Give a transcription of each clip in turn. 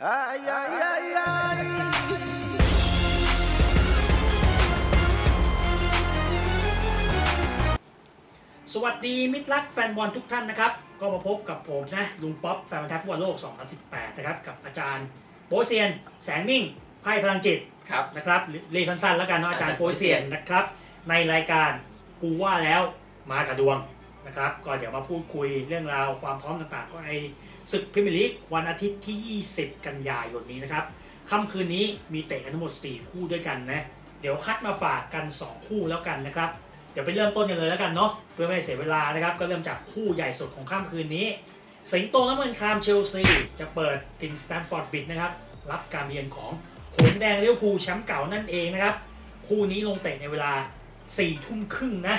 Ay, ay, ay, ay. สวัสดีมิตรรักแฟนบอลทุกท่านนะครับ ก็มาพบกับผมนะลุงป๊อปแฟนบอลไทฟุตบอลโลก 2018 นะครับ กับอาจารย์โปเซียน แสงมิ่งไพ่พลังจิตครับ นะครับเรียกสั้นๆแล้วกันเนาะอาจารย์โปเซียนนะครับ ในรายการกูว่าแล้วมากับดวงนะครับ ก็เดี๋ยวมาพูดคุยเรื่องราวความพร้อมต่างๆก็ใน ศึกพรีเมียร์ลีกวันอาทิตย์ที่ 20 กันยายนนี้นะครับค่ำคืนนี้มีเตะกันทั้งหมด 4 คู่ด้วยกันนะเดี๋ยวคัดมาฝากกัน 2 คู่แล้วกันนะครับเดี๋ยวไปเริ่มต้นกันเลยแล้วกันเนาะเพื่อไม่ให้เสียเวลานะครับก็เริ่มจากคู่ใหญ่สุดของค่ำคืนนี้ สิงโตน้ำเงินคามเชลซีจะเปิดทิงสแตนฟอร์ดบิดนะครับรับการเยือนของหงแดงเลี้ยวภูแชมป์เก่านั่นเองนะครับคู่นี้ลงเตะในเวลา4ทุ่มครึ่งนะ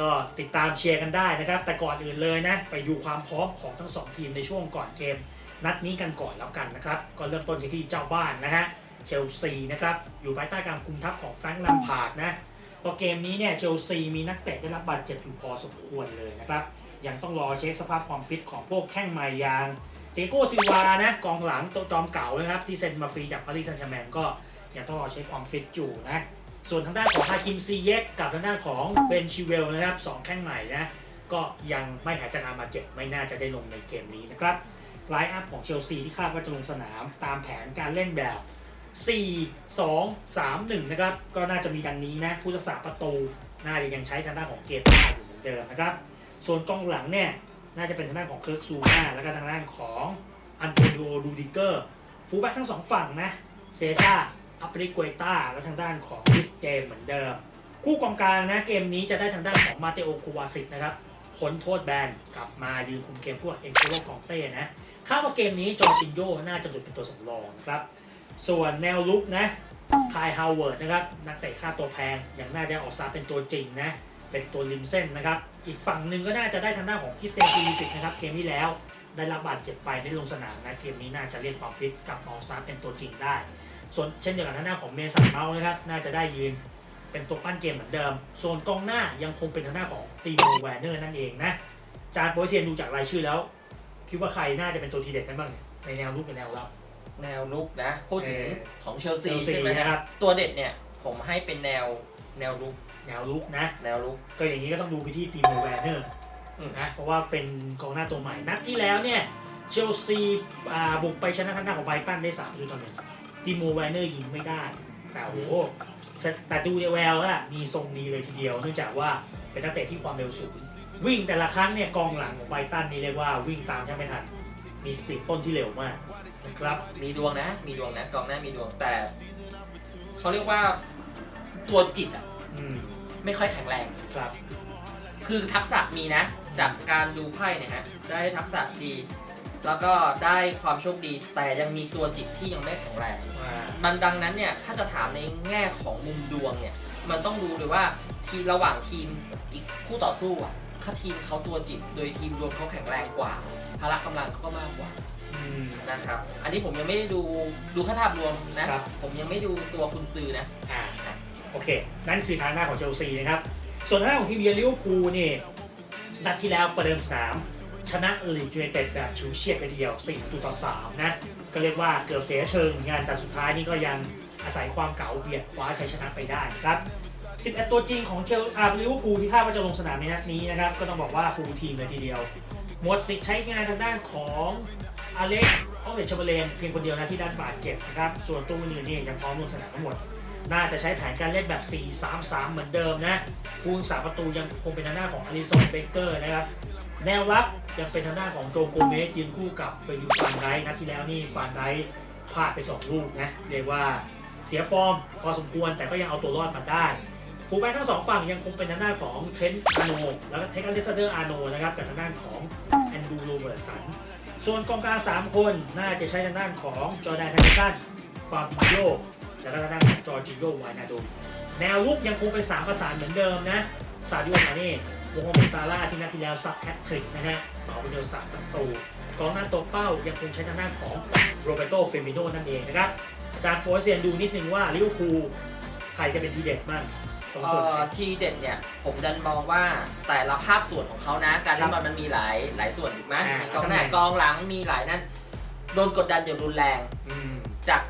ก็ติดตามเชียร์กันได้นะครับ แต่ก่อนอื่นเลยนะ ไปดูความพร้อมของทั้งสองทีมในช่วงก่อนเกม นัดนี้กันก่อนแล้วกันนะครับ ก็เริ่มต้นกันที่เจ้าบ้านนะฮะเชลซีนะครับ อยู่ภายใต้การคุมทัพของแฟรงค์ลัมพาร์ดนะพราะเกมนี้เนี่ยเชลซีมีนักเตะได้รับบาดเจ็บอยู่พอสมควรเลยนะครับ ยังต้องรอเช็คสภาพความฟิตของพวกแข้งใหม่ยางเตโก้ซิวานะกองหลังตัวจอมเก่านะครับที่เซ็นมาฟรีจากปารีสแซงต์แชร์แมงก็ยังต้องรอเช็คความฟิตอยู่นะ ส่วนทางด้านของฮาคิมซีเยกกับทางด้านของเบนชิเวลนะครับสองแข้งใหม่นะก็ยังไม่หายจากการบาดเจ็บไม่น่าจะได้ลงในเกมนี้นะครับไลน์อัพของเชลซีที่คาดว่าจะลงสนามตามแผนการเล่นแบบ 4 2 3 1 นะครับ ก็น่าจะมีดังนี้นะ ผู้รักษาประตู น่าจะยังใช้ทางด้านของเกตาอยู่เหมือนเดิมนะครับ ส่วนกองหลังเนี่ย น่าจะเป็นทางด้านของเคิร์กซูมาแล้วก็ทางด้านของอันโตนิโอดูดิเกอร์ ฟูลแบ็กทั้งสองฝั่งนะ เซชา อัปริกวยต้าและทางด้านของคริสเจมเหมือนเดิม คู่กองกลางนะเกมนี้จะได้ทางด้านของมาเตโอคูวาซิตนะครับพ้นโทษแบนกลับมายืนคุมเกมพวกเอ็นโคโลกองเต้นะคาดว่าเกมนี้จอร์จินโยน่าจะหลุดเป็นตัวสำรองครับ ส่วนแนวลุกนะคายฮาวเวิร์ดนะครับนักเตะค่าตัวแพงอย่างน่าจะออกซาเป็นตัวจริงนะเป็นตัวริมเส้นนะครับ อีกฝั่งหนึ่งก็น่าจะได้ทางด้านของคิสเตนคูลิสิกนะครับเกมที่แล้วได้รับบาดเจ็บไปไม่ลงสนามนะเกมนี้น่าจะเรียกความฟิตกลับมาออกซาเป็นตัวจริงได้ ส่วนเช่นเดียวกับทางด้านของเมสันเมาส์นะครับ น่าจะได้ยืนเป็นตัวปั้นเกมเหมือนเดิม ส่วนกองหน้ายังคงเป็นทางด้านของตีโมแวนเนอร์นั่นเองนะ จานโบยเซียนดูจากรายชื่อแล้ว คิดว่าใครน่าจะเป็นตัวทีเด็ดกันบ้างเนี่ยในแนวลุกกับแนวรับ แนวลุกนะ พูดถึงเออของเชลซีเชลซีใช่ไหมนะครับ ตัวเด็ดเนี่ยผมให้เป็นแนวแนวลุกแนวลุกนะ แนวลุกก็อย่างนี้ก็ต้องดูไปที่ตีโมแวนเนอร์อืมนะเพราะว่าเป็นกองหน้าตัวใหม่นัดที่แล้วเนี่ยเชลซีอ่าบุกไปชนะทางด้านของไบรตันได้3ประตูต่อหนึ่ง ตีโมแวนเนอร์ยิงไม่ได้ แต่โอ้โหแต่แต่ดูในแววแล้วอะมีทรงดีเลยทีเดียว เนื่องจากว่าเป็นนักเตะที่ความเร็วสูง วิ่งแต่ละครั้งเนี่ยกองหลังของไบรตันนี่เรียกว่าวิ่งตามแทบไม่ทัน มีสปีดต้นที่เร็วมากนะครับมีดวงนะ มีดวงนะกองหน้ามีดวงแต่เขาเรียกว่าตัวจิตอะอืมไม่ค่อยแข็งแรงครับ คือทักษะมีนะ จากการดูไพ่เนี่ยฮะได้ทักษะดี แล้วก็ได้ความโชคดีแต่ยังมีตัวจิตที่ยังไม่แข็งแรงอ่ามันดังนั้นเนี่ยถ้าจะถามในแง่ของมุมดวงเนี่ยมันต้องดูเลยว่าทีมระหว่างทีมอีกคู่ต่อสู้อะถ้าทีมเขาตัวจิต โดยทีมดวงเขาแข็งแรงกว่าพละกำลังเขาก็มากกว่าอืมนะครับ อันนี้ผมยังไม่ได้ดูดูแค่ภาพรวมนะครับผมยังไม่ดูตัวคุณซือนะอ่าโอเค นั่นคือทางหน้าของเชลซีนะครับ ส่วนทางด้านของทีมเยือนลิเวอร์พูลนี่นัดที่แล้วประเดิมสนาม ชนะลีดยูไนเต็ดแบบชิวเฉียดไปเดียว 4 ประตูต่อ 3 นะ ก็เรียกว่าเกือบเสียเชิงเหมือนกันแต่สุดท้ายนี่ก็ยังอาศัยความเก๋าเบียดคว้าชัยชนะไปได้ครับ 11 ตัวจริงของเชลอาร์ลิเวอร์พูลที่คาดว่าจะลงสนามในนัดนี้นะครับ ก็ต้องบอกว่าฟูลทีมเลยทีเดียวหมดสิทธิ์ใช้งานทางด้านของอเล็กซ์ออเดชเบเลนเพียงคนเดียวนะที่ด้านบาดเจ็บนะครับ ส่วนตัวอื่นๆนี่ยังพร้อมลงสนามทั้งหมดน่าจะใช้แผนการเล่นแบบ 4-3-3 เหมือนเดิมนะ คูณสามประตูยังคงเป็นทางหน้าของอลิสันเบเกอร์นะครับ แนวรับยังเป็นทางหน้าของโจโกเมสยืนคู่กับเฟยูฟานไดนัดที่แล้วนี่ฟานไดพลาดไป 2 ลูกนะ เรียกว่าเสียฟอร์มพอสมควรแต่ก็ยังเอาตัวรอดมาได้ฟูลแบ็กทั้งสองฝั่งยังคงเป็นทางด้านของเทนต์อาโนแล้วก็เทคอนเลสเดอร์อาโนนะครับกับทางด้านของแอนดูโรเบิร์ตสันส่วนกองกลาง3 คนน่าจะใช้ทางด้านของจอร์แดนแฮนเดอร์สันฟาบิโยแล้วก็ทางด้านของจอร์จิโยวานาโดแนวลุกยังคงเป็น3ประสานเหมือนเดิมนะซาดิโอมาเน่ วงโอเมซาร่าที่นัดที่แล้วซับแฮตทริกนะฮะต่อไปเดียวสามประตูกองหน้าตัวเป้ายังคงใช้ทางด้านของโรเบโตเฟมิโนนั่นเองนะครับอาจารย์โปรเซียนดูนิดนึงว่าลิเวอร์พูลใครจะเป็นทีเด็ดบ้างตรงเอ่ส่วนไหอนทีเด็ดเนี่ยผมดันมองว่าแต่ละภาคส่วนของเขานะ การเล่นบอลมันมีหลายหลายส่วนถูกไหมอ่ามีมีกองหน้าตำแหน่ง กองหลังมีหลายนั่นโดนกดดันอย่างรุนแรงอืมจาก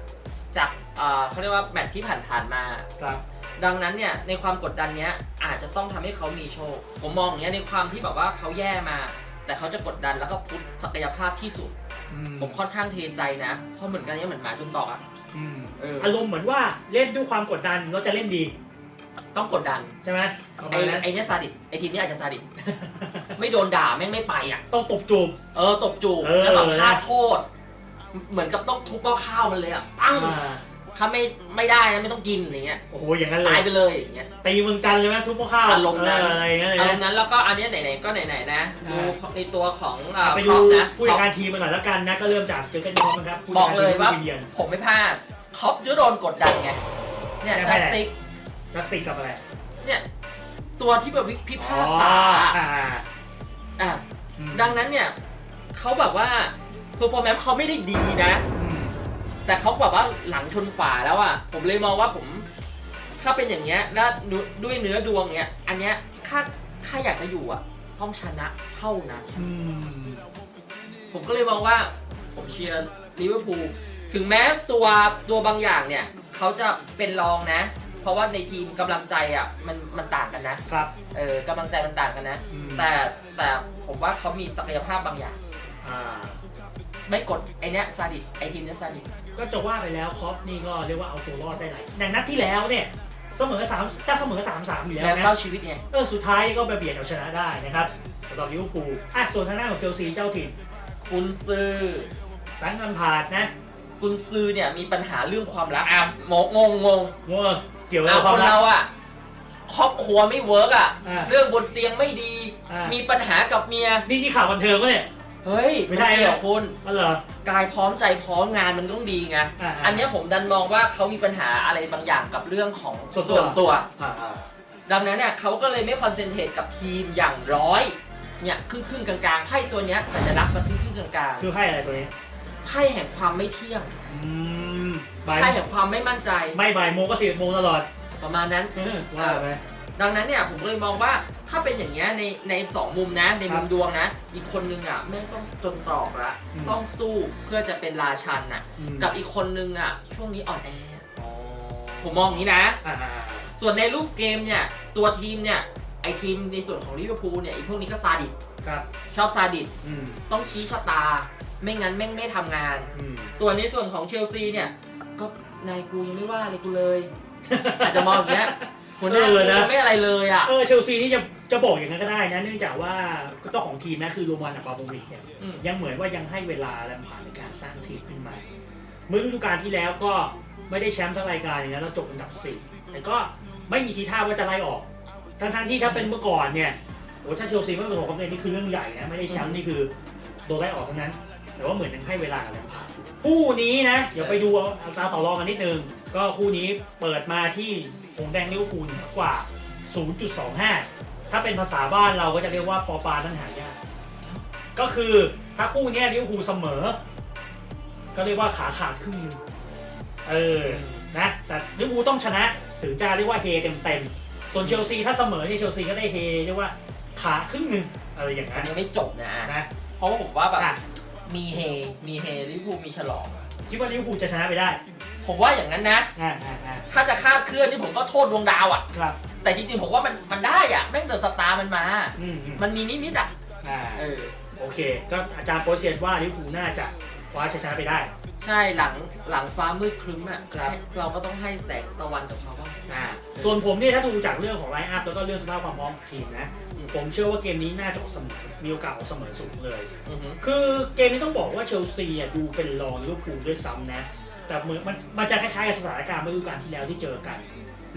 จากเอ่อเขาเรียกว่าแมตช์ที่ผ่านๆมา ครับ ดังนั้นเนี่ยในความกดดันเนี้ยอาจจะต้องทำให้เขามีโชค ผมมองอย่างเงี้ยในความที่แบบว่าเขาแย่มา แต่เขาจะกดดันแล้วก็ฟุตศักยภาพที่สุดอืมผมค่อนข้างเทใจนะ เพราะเหมือนกันเนี้ยเหมือนหมาจุนตอกอะอืมเอออารมณ์เหมือนว่าเล่นด้วยความกดดันเราจะเล่นดี ต้องกดดันใช่ไหมประไอ้มาณนั้นไอ้เนี้ยซาดิสไอ้ทีมเนี้ยอาจจะซาดิสไม่โดนด่าแม่งไม่ไปอะต้องตบจูบเออตบจูบเออแล้วแบบนะฆ่าโทษ เหมือนกับต้องทุบหม้อข้าวมันเลยอะปั้งอ่า ถ้าไม่ไม่ได้นะไม่ต้องกินอย่างเงี้ยโอ้โหอย่างนั้นเลตายยไปเลยอย่างเงี้ย ตีเมืองจันทร์เลยไหมทุบหม้อข้าวอารมณ์นั้น เอะไรอย่างเงี้ยเลยเอานะ งั้นแล้วก็อันเนี้ยไหนๆก็ไหนๆนะดูในตัวของเอ่อไปคดูรอปนะผู้จัดการทีมมาก่อนแล้วกันนะก็เริ่มจากเจอกันยอมนะครับผู้บจัอดกการเลยทีมว่าผู้ทีมเยือน ผมไม่พลาดครอปจะโดนกดดันไงเนี่ยไม่จัใช่สติกจัสติกกับอะไรเนี่ยตัวที่แบบวิพิพากษาอ๋ออ่าอะ อืม ดังนั้นเนี่ยเขาแบบว่าเพอร์ฟอร์แมนซ์เขาไม่ได้ดีนะอืม แต่เขาแบบว่าหลังชนฝาแล้วอะผมเลยมองว่าผม ถ้าเป็นอย่างเงี้ยแล้วด้วยเนื้อดวงเนี้ย อันเนี้ยถ้าถ้าอยากจะอยู่อะ ต้องชนะเท่านั้นอืมผมก็เลยมองว่า ผมเชียร์ลิเวอร์พูลถึงแม้ตัวตัวบางอย่างเนี่ยเขาจะเป็นรองนะ เพราะว่าในทีมกำลังใจอะมันมันต่างกันนะครับเออกำลังใจมันต่างกันนะอืมแต่แต่ผมว่าเขามีศักยภาพบางอย่างอ่า ไม่กดไอเนี้ยซาดิสไอทีมเนี้ยซาดิสก็จะว่าไปแล้วคอฟนี่ก็เรียกว่าเอาตัวรอดได้หลายในนัดที่แล้วเนี่ยเสมอสามถ้าเสมอสามสามอยู่แล้วแล้วนะเก้าชีวิตไงเออสุดท้ายก็ไปเบียดเอาชนะได้นะครับสำหรับลิเวอร์พูลอะส่วนทางด้านของเชลซีเจ้าถิ่นคุณซื้อแฟรงค์ลัมพาร์ดนะคุณซื้อเนี่ยมีปัญหาเรื่องความรักอะโมงงงงงงเกี่ยวกับอะควาคมนรัก เราอะครอบครัวไม่เวิร์กอะอ่าเรื่องบนเตียงไม่ดี อ่ามี มีปัญหากับเมีย นี่นี่ข่าวบันเทิงปะเนี่ย เฮ้ยไม่ใช่เกี่ยวนะคุณ อ๋อเหรอ กายพร้อมใจพร้อมงานมันต้องดีไง อ่าๆอันเนี้ยผมดันมองว่าเขามีปัญหาอะไรบางอย่างกับเรื่องของส่วนตัวส่วนตัว อ่าอ่าดังนั้นเนี่ยเขาก็เลยไม่คอนเซนเทรตกับทีมอย่างร้อยเนี่ยครึ่งครึ่งๆกลางๆไพ่ตัวเนี้ยสัญลักษณ์มันครึ่งครึ่งๆกลางคือไพ่อะไรตัวนี้ๆไพ่แห่งความไม่เที่ยงอืมบ่ายไพ่แห่งความไม่มั่นใจไม่บ่ายโมงก็สิบโมงตลอดประมาณนั้น เออว่าไปดังนั้นเนี่ยผมเลยมองว่า ถ้าเป็นอย่างเงี้ยในในสองมุมนะ ในมุมดวงนะ อีกคนนึงอะแม่งต้องจนตรอกละอืมต้องสู้เพื่อจะเป็นราชันน่ะ อืม กับอีกคนนึงอะ ช่วงนี้อ่อนแออ๋อผมมองอย่างนี้นะอ่าอ่าส่วนในรูปเกมเนี่ย ตัวทีมเนี่ย ไอทีมในส่วนของลิเวอร์พูลเนี่ยไอพวกนี้ก็ซาดิสครับชอบซาดิสอืมต้องชี้ชะตา ไม่งั้นแม่งไม่ทำงาน อืม ส่วนในส่วนของเชลซีเนี่ย ก็นายกูยังไม่ว่าเลยกูเลย อาจจะมองอย่างเงี้ยหัวหน้าเออนะ กูไม่อะไรเลยอะ เออเชลซีนี่จะ จะบอกอย่างนั้นก็ได้นะ เนื่องจากว่าเจ้าของทีมนะคือโรมันอับราโมวิชเนี่ยอืม ยังเหมือนว่ายังให้เวลาแลมพาร์ดในการสร้างทีมขึ้นมาเมื่อฤดูกาลที่แล้วก็ไม่ได้แชมป์ทั้งรายการเลยนะแล้วจบอันดับสี่แต่ก็ไม่มีทีท่าว่าจะไล่ออกทั้งๆที่ถ้าเป็นเมื่อก่อนเนี่ยโอ้ถ้าเชลซีไม่ประสบความสำเร็จนี่คือเรื่องใหญ่นะไม่ได้แชมป์นี่คือโดนไล่ออกทั้งนั้น แต่ว่าเหมือนยังให้เวลากับแลมพาร์ดคู่นี้นะเดี๋ยวไปดูเอาอัตราต่อรองกันนิดนึงก็คู่นี้เปิดมาที่หงแดงลิเวอร์พูลกว่า 0.25 ถ้าเป็นภาษาบ้านเราก็จะเรียกว่าปอปานั้นหายาก ก็คือถ้าคู่เนี้ยลิเวอร์พูลเสมอ ก็เรียกว่าขาขาดครึ่งหนึงเออ นะ แต่ลิเวอร์พูลต้องชนะ ถึงจะเรียกว่าเฮเต็มเต็มๆส่วนเชลซีถ้าเสมอเนี่ยเชลซีก็ได้เฮเรียกว่าขาครึ่งหนึงอะไรอย่างอันั้นนยังไม่จบนะนะเพราะว่าผมว่าแบบอะมีเฮมีเฮลิเวอร์พูลมีฉลองคิดว่าลิเวอร์พูลจะชนะไปได้ผมว่าอย่างนั้นนะ อ่าอ่าอ่าถ้าจะคาดเคลื่อนนี่ผมก็โทษดวงดาวอะ ครับ แต่จริงๆผมว่ามันมันได้อะแม่งเดินสตาร์มันมา อืมอืมมันมีนิมิตอะอ่าเออโอเค ก็อาจารย์โปรเซียนว่าลิเวอร์พูลน่าจะคว้าชัยชนะไปได้ ใช่หลังหลังฟ้ามืดครึ้มอะครับให้เราก็ต้องให้แสงตะวันกับเขาบ้าง อ่าส่วนผมเนี่ยถ้าดูจากเรื่องของไลน์อัพแล้วก็เรื่องสภาพความพร้อมของทีมนะ อืม ผมเชื่อว่าเกมนี้น่าจะออกเสมอมีโอกาสออกเสมอสูงเลย อือฮึคือเกมนี้ต้องบอกว่าเชลซีอะดูเป็นรองลิเวอร์พูลด้วยซ้ำนะ แต่เหมือนมันมันจะคล้ายๆกับสถานการณ์เมื่อฤดูกาลที่แล้วที่เจอกัน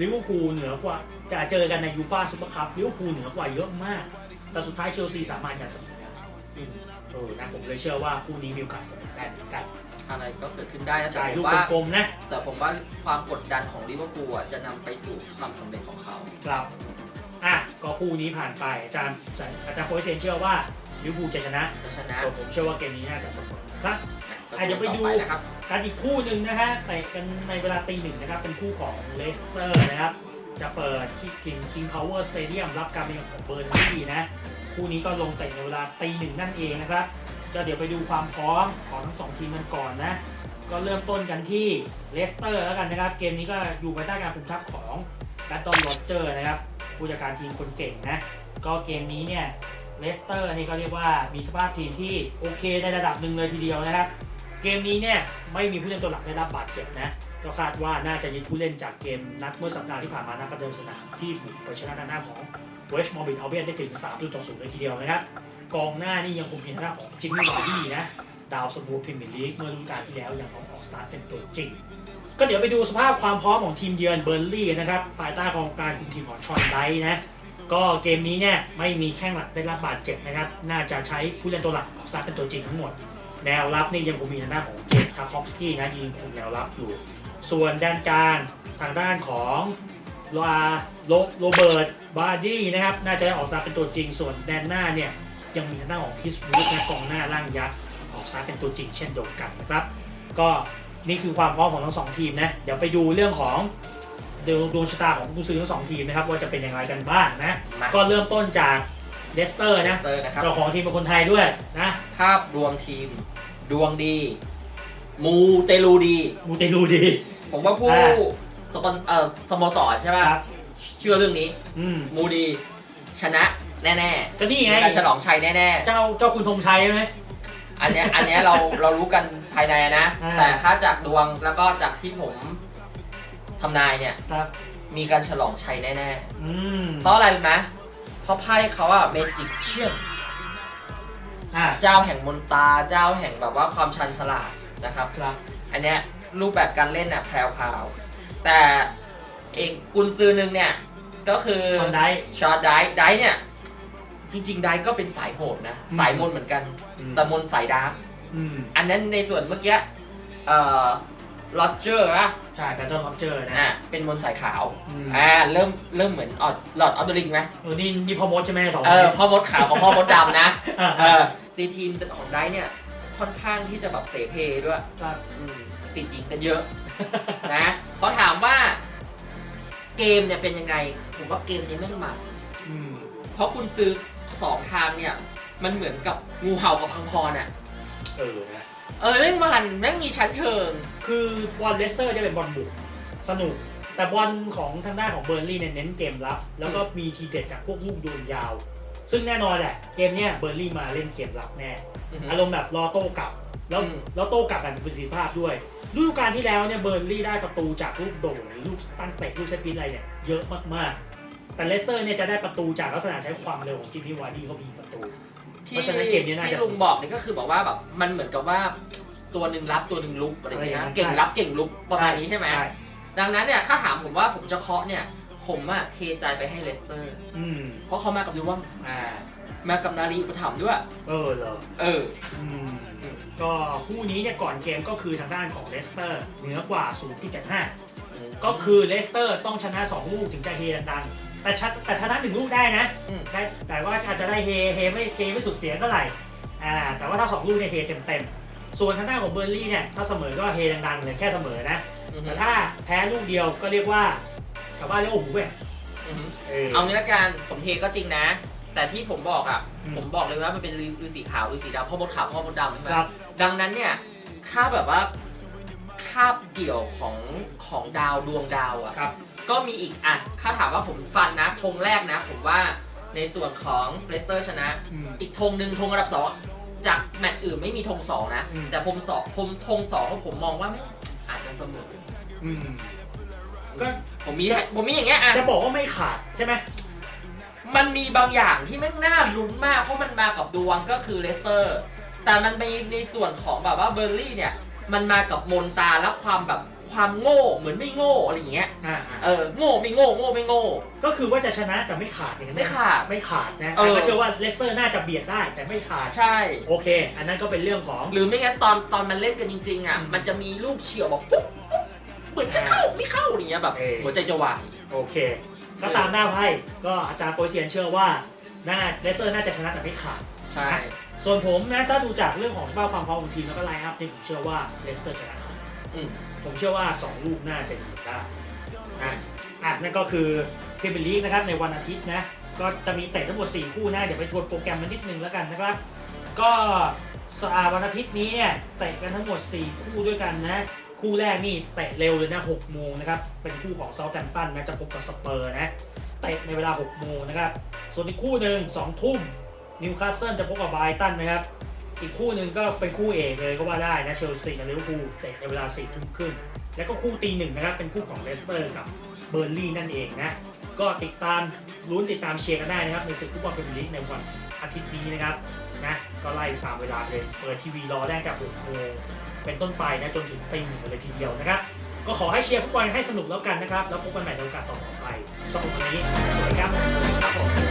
ลิเวอร์พูลเหนือกว่าจะเจอกันในยูฟ่าซูเปอร์คัพลิเวอร์พูลเหนือกว่าเยอะมาก แต่สุดท้ายเชลซีสามารถยันเสมอได้เออนะผมเลยเชื่อว่าคู่นี้มีโอกาสเสมอได้เหมือนกันอะไรก็เกิดขึ้นได้นะแต่จ่ายผลูมกว่า กลมๆนะแต่ผมว่าความกดดันของลิเวอร์พูลอะจะนำไปสู่ความสำเร็จของเขา ครับอะก็คู่นี้ผ่านไปอาจารย์อาจารย์โปรเซนเชื่อว่าลิเวอร์พูลจะชนะจะชนะ ส่วนผมเชื่อว่าเกมนี้น่าจะเสมอครับก็ อะเดี๋ยวไปดูต่อนะครับการอีกคู่หนึ่งนะฮะเตะกันในเวลาตีหนึ่งนะครับ เป็นคู่ของเลสเตอร์นะครับ จะเปิดที่คิงคิงพาวเวอร์สเตเดียมรับการมาเยือนของเบอร์นลี่นะคู่นี้ก็ลงเตะในเวลาตีหนึ่งนั่นเองนะครับก็เดี๋ยวไปดูความพร้อมของทั้งสองทีมกันก่อนนะ ก็เริ่มต้นกันที่เลสเตอร์แล้วกันนะครับ เกมนี้ก็อยู่ภายใต้การคุมทัพของแบตตอนโรเจอร์นะครับผู้จัดการทีมคนเก่งนะ ก็เกมนี้เนี่ยเลสเตอร์นี่ก็เรียกว่ามีสภาพทีมที่โอเคในระดับหนึ่งเลยทีเดียวนะครับ เกมนี้เนี่ยไม่มีผู้เล่นตัวหลักได้รับบาดเจ็บนะก็คาดว่าน่าจะยึดผู้เล่นจากเกมนัดเมื่อสัปดาห์ที่ผ่านมานัดประเดิมสนามที่บุกไปชนะด้านหน้าของเวสต์มอร์บินเอาเบียนได้ถึง3ประตูต่อศูนย์เลยทีเดียวนะครับกองหน้านี่ยังคงมีทางด้านของจิมมี่วาร์ดี้นะดาวสมูทพรีเมียร์ลีกเมื่อฤดูกาลที่แล้วยังคงออกสตาร์เป็นตัวจริง ก็เดี๋ยวไปดูสภาพความพร้อมของทีมเยือนเบอร์ลี่นะครับภายใต้ของการคุมทีมของชอนไดนะก็เกมนี้เนี่ยไม่มีแข้งหลักได้รับบาดเจ็บนะครับน่าจะใช้ผู้เล่นตัวหลักออกสตาร์เป็นตัวจริงทั้งหมด แนวรับนี่ยังคงมีทางด้านของเจมส์ทาคอฟสกี้นะยิงคุมแนวรับอยู่ ส่วนด้านกลางทางด้านของลาโลโรเบิร์ตบาร์ดี้นะครับน่าจะได้ออกสตาร์ทเป็นตัวจริง ส่วนแดนหน้าเนี่ยยังมีทางด้านของคิสบูธนะกองหน้าล่างยักษ์ออกสตาร์ทเป็นตัวจริงเช่นเดียวกันนะครับ ก็นี่คือความพร้อมของทั้งสองทีมนะเดี๋ยวไปดูเรื่องของดวงดวงชะตาของผู้ซื้อทั้งสองทีมนะครับว่าจะเป็นอย่างไรกันบ้างนะมาก็เริ่มต้นจาก เลสเตอร์เลนะสเตอร์นะครับ เจ้าของทีมเป็นคนไทยด้วยนะ ภาพรวมทีม ดวงดี มูเตลูดี มูเตลูดี ผมว่าผู้อ่า สปอนเอ่อสโมสรใช่คป่ะรับเชื่อเรื่องนี้ อืมมูดี ชนะแน่ก็นี่ๆไงในการฉลองชัยแน่เจ้าเจ้าคุณธงชัยใช่ไหม ๆ อันเนี้ยอันเนี้ยเราเรารู้กันภายในนะ อ่า แต่ถ้าจากดวงแล้วก็จากที่ผมทำนายเนี่ย ครับ มีการฉลองชัยแน่อืม ๆ เพราะอะไรรู้ไหม เพราะไพ่เขาอะเมจิกเชียนอ่าเจ้าแห่งมนตราเจ้าแห่งแบบว่าความชันฉลาดนะครับ ครับ อันเนี้ยรูปแบบการเล่นน่ะแพรวๆแต่เอกกุนซือหนึ่งเนี่ย ก็คือชอนได้ ชอตไดไดเนี่ย จริง ๆ ไดก็เป็นสายโหดนะ อืม สายมนต์เหมือนกัน แต่มนต์สายดาร์กอืม อันนั้นในส่วนเมื่อกี้เอ่อ โรเจอร์อะใช่แบตเทิลล็อกเจอร์นะอะเป็นมนต์สายขาวอืมอ่าเริ่มเริ่มเหมือนออดหลอดออฟเดอะลิงไหมเออนี่นี่พ่อมดใช่ไหมสองเออพ่อมดขาวกับพ่อมดดำนะอ่าเออตีทีมของไดเนี่ยค่อนข้างที่จะแบบเสเพด้วยครับอืมติดหญิงกันเยอะ นะเขาถามว่าเกมเนี่ยเป็นยังไง ผมว่าเกมนี้ไม่มัน อืมเพราะคุณซื้อสองทางเนี่ย มันเหมือนกับงูเห่ากับพังพรอะ เออนะ เออแม่งมันแม่งมีชั้นเชิง คือบอลเลสเตอร์จะเป็นบอลบุกสนุก แต่บอลของทางด้านของเบอร์นลี่เนี่ยเน้นเกมรับ แล้วก็มีทีเด็ดจากพวกลูกโดนยาว ซึ่งแน่นอนแหละ เกมเนี้ยเบอร์นลี่มาเล่นเกมรับแน่ อารมณ์แบบรอโต้กลับ แล้วอืมแล้วโต้กลับแบบมีประสิทธิภาพด้วยฤดูกาลที่แล้วเนี่ยเบอร์นลี่ได้ประตูจากลูกโด่งหรือลูกตั้งเตะลูกเซตปินอะไรเนี่ยเยอะมากๆ แต่เลสเตอร์เนี่ยจะได้ประตูจากลักษณะใช้ความเร็วของจิมมี่วาร์ดี้เขามีประตู ที่เพราะฉะนั้นเกมนี้น่าจะที่ลุงบอกนี่ก็คือบอกว่าแบบมันเหมือนกับว่าตัวหนึ่งรับตัวหนึ่งลุกอะไรอย่างเงี้ยอะไรอย่างนั้น เก่งรับเก่งลุกประมาณนี้ใช่ไหมใช่ดังนั้นเนี่ยถ้าถามผมว่าผมจะเคาะเนี่ย ผมอะเทใจไปให้เลสเตอร์ อืมเพราะเขามากับดวงอ่ามากับนารีอุปถัมภ์ด้วย เออเหรอเออ อืมก็คู่นี้เนี่ยก่อนเกมก็คือทางด้านของเลสเตอร์เหนือกว่า0ที่75 ก็คือเลสเตอร์ต้องชนะ 2 ลูกถึงจะเฮดังๆ แต่ชนะแต่ชนะหนึ่งลูกได้นะอืม ได้แต่ว่าอาจจะได้เฮเฮไม่เฮไม่สุดเสียงเท่าไหร่อ่าแต่ว่าถ้า2ลูกเนี่ยเฮเต็มๆส่วนทางด้านของเบอร์นลี่เนี่ยถ้าเสมอก็เฮดังๆเลยแค่เสมอนะอือฮึแต่ถ้าแพ้ลูกเดียวก็เรียกว่าชาวบ้านเรียกว่าโอ้โหเว้ยอือฮึเออ เอางี้ละกันผมเทก็จริงนะ แต่ที่ผมบอกอะ อืม ผมบอกเลยว่ามันเป็นฤาษีขาวฤาษีดำพ่อมดขาวพ่อมดดำใช่ไหมครับ ดังนั้นเนี่ยค่าแบบว่าคาบเกี่ยวของของดาวดวงดาวอะ ครับ ก็มีอีกอะถ้าถามว่าผมฟันนะธงแรกนะ ผมว่าในส่วนของเลสเตอร์ชนะ อืม อีกธงหนึ่งธงอันดับสองจากแมตช์อื่นไม่มีธงสองนะ อืม แต่ผมสองผมธงสองผมมองว่าไม่อาจจะเสมออืมก็ผมมีผมมีอย่างเงี้ยอะ จะบอกว่าไม่ขาดใช่ไหม มันมีบางอย่างที่แม่งน่าลุ้นมาก เพราะมันมากับดวงก็คือเลสเตอร์ แต่มันมีในส่วนของแบบว่าเบอร์ลี่เนี่ย มันมากับมนตาและความแบบความโง่เหมือนไม่โง่อะไรอย่างเงี้ย อ่าเออโง่ไม่โง่โง่ไม่โง่ ก็คือว่าจะชนะแต่ไม่ขาดอย่างนั้นไม่ขาดไม่ขาดนะเออ แต่ก็เชื่อว่าเลสเตอร์น่าจะเบียดได้แต่ไม่ขาด ใช่ โอเค อันนั้นก็เป็นเรื่องของ หรือไม่งั้นตอนตอนมันเล่นกันจริงๆอะ อืมมันจะมีลูกเฉียวแบบปุ๊บปุ๊บเหมือนจะเข้าไม่เข้าอย่างเงี้ยแบบเออ หัวใจจะวายโอเค ก็ตามหน้าไพ่ก็อาจารย์โปรเซียนเชื่อว่าน่าเลสเตอร์น่าจะชนะแต่ไม่ขาด ใช่ ส่วนผมนะถ้าดูจากเรื่องของสภาพความพร้อมของทีมแล้วก็ไลน์อัพนี่ผมเชื่อว่าเลสเตอร์ชนะขาดอืมผมเชื่อว่า 2 ลูกน่าจะยิงได้อะอะนั่นก็คือพรีเมียร์ลีกนะครับในวันอาทิตย์นะก็จะมีเตะทั้งหมด 4 คู่นะ เดี๋ยวไปทวนโปรแกรมมันนิดนึงแล้วกันนะครับ ก็สอ่าวันอาทิตย์นี้เนี่ยเตะกันทั้งหมด 4 คู่ด้วยกันนะ คู่แรกนี่เตะเร็วเลยนะ6โมงนะครับ เป็นคู่ของเซาท์แฮมป์ตันนะจะพบกับสเปอร์นะ เตะในเวลา 6 โมงนะครับ ส่วนอีกคู่หนึ่ง2ทุ่ม นิวคาสเซิลจะพบกับไบรตันนะครับ อีกคู่หนึ่งก็เป็นคู่เอกเลยก็ว่าได้นะเชลซีกับลิเวอร์พูลเตะในเวลา4ทุ่มครึ่งแล้วก็คู่ตีหนึ่งนะครับ เป็นคู่ของเลสเตอร์กับเบอร์ลี่นั่นเองนะ ก็ติดตามลุ้นติดตามเชียร์กันได้นะครับ ในศึกฟุตบอลพรีเมียร์ลีกในวันอาทิตย์นี้นะครับนะก็ไล่ตามเวลาเลยเปิดทีวีรอได้กับ6โมงเป็นต้นไปนะจนถึงตีหนึ่งเลยทีเดียวนะครับ ก็ขอให้เชียร์ฟุตบอลให้สนุกแล้วกันนะครับ แล้วพบกันใหม่ในโอกาสต่อไปสำหรับวันนี้สวัสดีครับครับผม